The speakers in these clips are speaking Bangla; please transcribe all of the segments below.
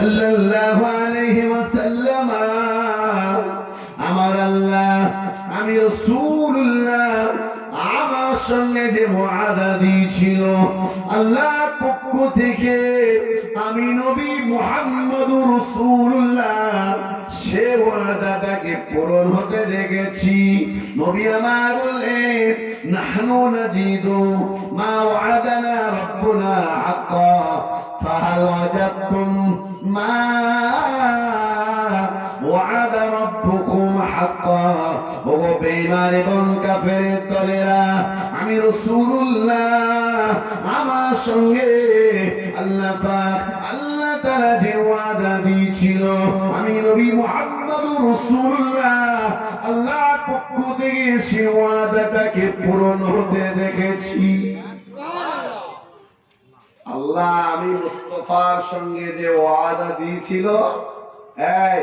সাল্লাল্লাহু আলাইহি ওয়াসাল্লাম, আমার আল্লাহ, আমি রাসূলুল্লাহ, আমার সঙ্গে যে ওয়াদা দিয়েছিল, আল্লাহর পক্ষ থেকে আমি নবী মুহাম্মদুর রাসূলুল্লাহ, সে ওয়াদাটাকে পূরণ হতে দেখেছি। নবী আমার বললেন, নাহনু নাজিদু মা ওয়াদানা রাব্বুনা হাক্কা, ফাহাল ওয়াজাদতুম মা وعد ربكم حقا ও বেঈমান এবং কাফেরের দলেরা আমি রাসূলুল্লাহ আমার সঙ্গে আল্লাহ পাক আল্লাহ তাআলা যে ওয়াদা দিয়েছিল আমি নবী মুহাম্মদুর রাসূলুল্লাহ আল্লাহর পক্ষ থেকে সেই ওয়াদাটাকে পূরণ হতে দেখেছি আল্লাহ আমি মুস্তফার সঙ্গে যে ওয়াদা দিয়েছিল, এই,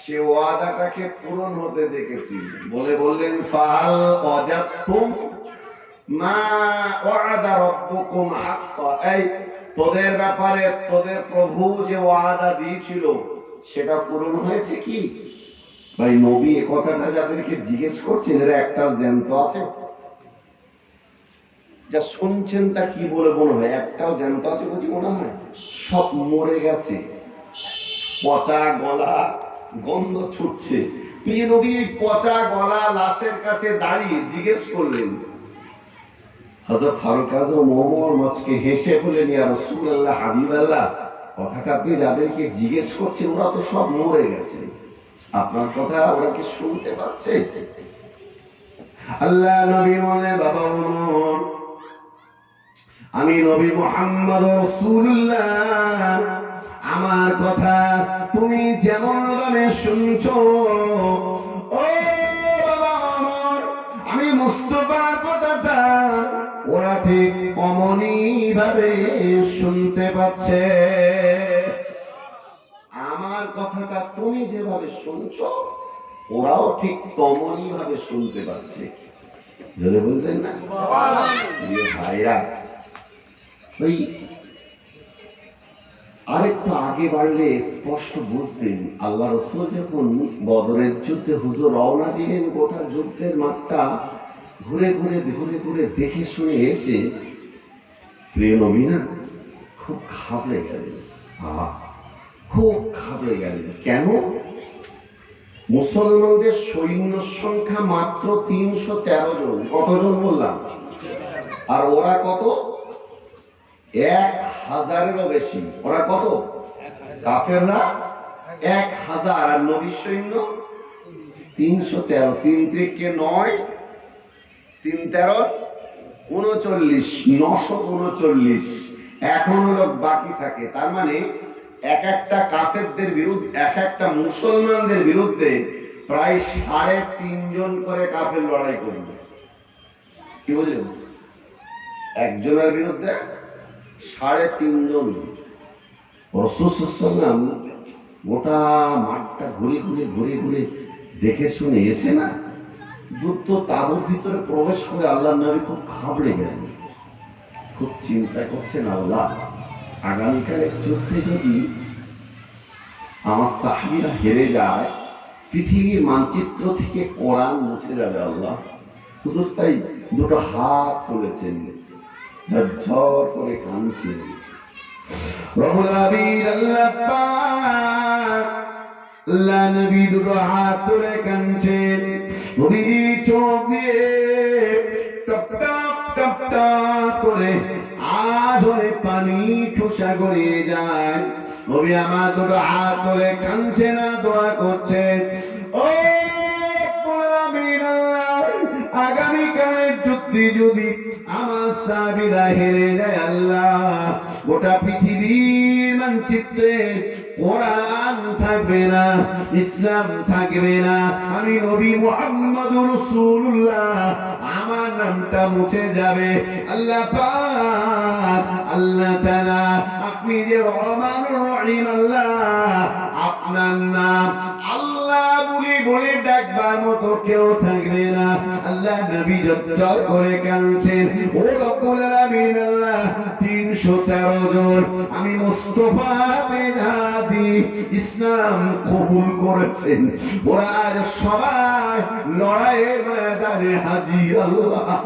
সে ওয়াদাটাকে পূরণ হতে দেখেছি। বলে বললেন ফাল অজাতুম মা ওয়াদা রব্বুকুম হাক্কা। এই, তোদের ব্যাপারে তোদের প্রভু যে ওয়াদা দিয়েছিল, সেটা পূরণ হয়েছে কি? ভাই, নবী এ কথাটা যাদেরকে জিজ্ঞেস করছেন, এরা একটা জ্যান্ত আছে। যা শুনছেন তা কি বলে মনে হয়? একটাও জ্যান্ত আছে বুঝি মনে হয়? সব মরে গেছে। পচা গলা, গন্ধ ছুটছে। প্রিয় নবী, পচা গলা লাশের কাছে দাঁড়িয়ে জিজ্ঞেস করলেন, হযরত ফারুক আজম ওমর মচকে হেসে বলেন ইয়া রাসূলুল্লাহ, হাবিবাল্লাহ। কথাটা আপনি যাদেরকে জিজ্ঞেস করছেন ওরা তো সব মরে গেছে। আপনার কথা ওরা কি শুনতে পাচ্ছে? আল্লাহ নবী বলে, বাবা ওমর আমি নবী মোহাম্মদ রসুল্লাহ আমার কথা তুমি যেমন ভাবে শুনছো ও বাবা আমার আমি মুস্তফার কথাটা ওরা ঠিক অমনি ভাবে শুনতে পাচ্ছে। আমার কথাটা তুমি যেভাবে শুনছো ওরাও ঠিক তমনি ভাবে শুনতে পাচ্ছে। বলতেন না? ভাইরা ওই আরেকটু আগে বাড়লে স্পষ্ট বুঝতেন, আল্লাহ রসুল যখন বদরের যুদ্ধে হুজুর রওনা দিলেন, গোটা যুদ্ধের মাঠটা ঘুরে ঘুরে ঘুরে ঘুরে দেখে শুনে এসে প্রিয় নবী না খুব খাবড়ে গেলেন। খুব খাবড়ে গেলেন। কেন? মুসলমানদের সৈন্য সংখ্যা মাত্র তিনশো তেরো জন। কতজন বললাম? আর ওরা কত? এক হাজারেরও বেশি। ওরা কত? কাফেররা এক হাজার। আর নবী সৈন্য? তিনশো তেরো। তিন ত্রিকে নয়, তিন তেরো, উনচল্লিশ। নশো উনচল্লিশ। এখনও লোক বাকি থাকে। তার মানে এক একটা কাফেরদের বিরুদ্ধে, এক একটা মুসলমানদের বিরুদ্ধে প্রায় সাড়ে তিনজন করে কাফের লড়াই করবে। কি বুঝলেন? একজনের বিরুদ্ধে সাড়ে তিনজন রসুসাল্লাম গোটা মাঠটা ঘুরে ঘুরে ঘুরে ঘুরে দেখে শুনে এসে না যুদ্ধ তাবুর ভিতরে প্রবেশ করে আল্লাহ নবী খুব ঘাবড়ে গেলেন। খুব চিন্তা করছেন আল্লাহ আগামীকালের যুদ্ধে যদি আমার সাহাবিরা হেরে যায়, পৃথিবীর মানচিত্র থেকে কোরআন মুছে যাবে আল্লাহ। হুজুর তাই দুটো হাত তুলেছেন। ঝর করে করে আধরে পানি ঠুসা গড়িয়ে যায়। নবী আমার দুটো হাত তুলে কাঁদছে না, দোয়া করছেন। ও আমার থাকবে না, ইসলাম থাকবে না। আমি নবী মুহাম্মদুর রাসূলুল্লাহ, আমার নামটা মুছে যাবে। আল্লাহ আল্লাহ তাআলা, আপনি যে রহমানুর রহিম আল্লাহ আপনার নাম আল্লাহ বলে বলে ডাকবার মতো কেউ থাকবে না। আল্লাহ নবী জজ্জল করে কাঁদছেন, ও রব্বুল আলামিন, আল্লাহ 313 জন আমি মুস্তফাতে দিয়ে ইসলাম কবুল করেছেন। ওরা আজ লড়াইয়ের ময়দানে আল্লাহ।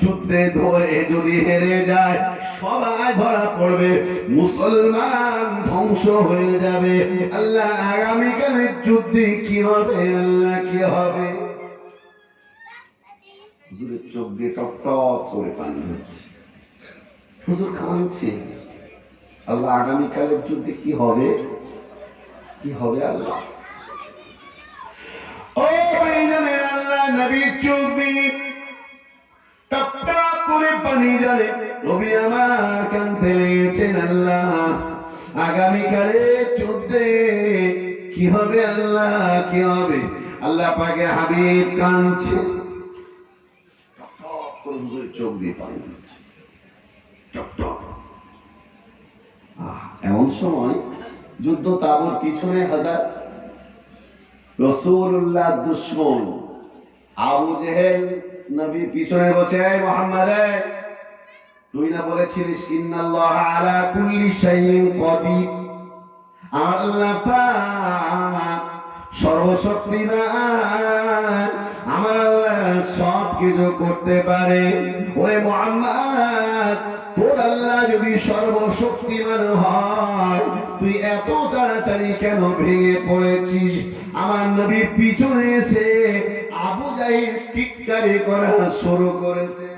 যুদ্ধে ধরে যদি হেরে যায়, সবাই ধরা পড়বে, মুসলমান ধ্বংস হয়ে যাবে। আল্লাহ আগামীকালের যুদ্ধে কি হবে? আল্লাহ কি হবে? চোখ দিয়ে টপ টপ করে পানি হচ্ছে। হুজুর কাঁদছে। আল্লাহ আগামীকালের যুদ্ধে কি হবে? কি হবে আল্লাহ ও ভাইজানের আল্লাহ করে পানি নবী আমার লেগেছেন আল্লাহ। আগামীকালে কি হবে আল্লাহ, কি হবে? আল্লাহ পাকের হাবিব এমন সময় যুদ্ধ তাবর পিছনে হাজার রসুল্লাহ দুশ্মন আবু জেহেল নবীর পিছনে বসে মোহাম্মদ, তুই না বলেছিলিস, ইন্নাল্লাহ আলা কুল্লি শাইইন কদির আল্লাহ পাক সর্বশক্তিমান, আমার সব কিছু করতে পারে। ওরে মোহাম্মদ, তোর আল্লাহ যদি সর্বশক্তিমান হয়, তুই এত তাড়াতাড়ি কেন ভেঙে পড়েছিস? আমার নবীর পিছনে এসে আবু জাহির টিটকারি করা শুরু করেছে।